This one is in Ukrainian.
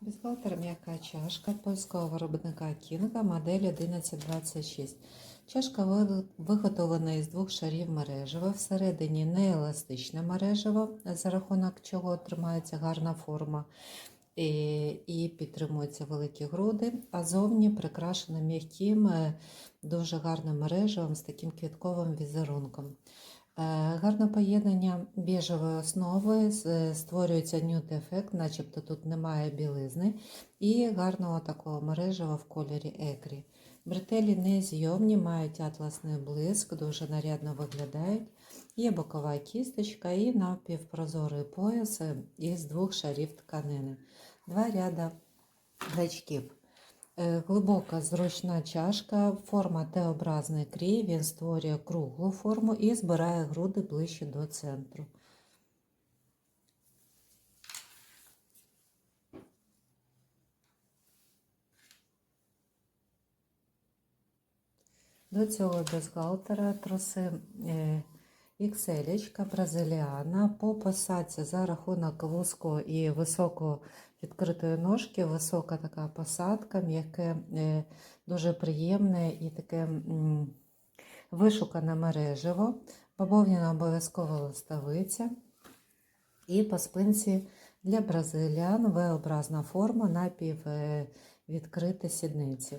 Бюстгальтер м'яка чашка польського виробника Кінга модель 1126. Чашка виготовлена із двох шарів мережева. Всередині нееластичне мережево, за рахунок чого тримається гарна форма і, і підтримуються великі груди, а зовні прикрашена м'яким, е, дуже гарним мережевим з таким квітковим візерунком. Е, Гарне поєднання біжевої основи, створюється нюд-ефект, начебто тут немає білизни, і гарного такого мережева в кольорі екрі. Бретелі незйомні, мають атласний блиск, дуже нарядно виглядають. Є бокова кісточка і напівпрозорий пояс е, із двох шарів тканини. Два ряда гачків. Е, Глибока зручна чашка, форма Т-образний крій, він створює круглу форму і збирає груди ближче до центру. До цього бюстгальтера троси XL, бразиліана. По посадці за рахунок вузького і високого відкритої ножки, висока така посадка, м'яке, е, дуже приємне і таке вишукане мережево. Бавовняна обов'язково листовиця. І по спинці для бразилян V-образна форма напів е, сідниці.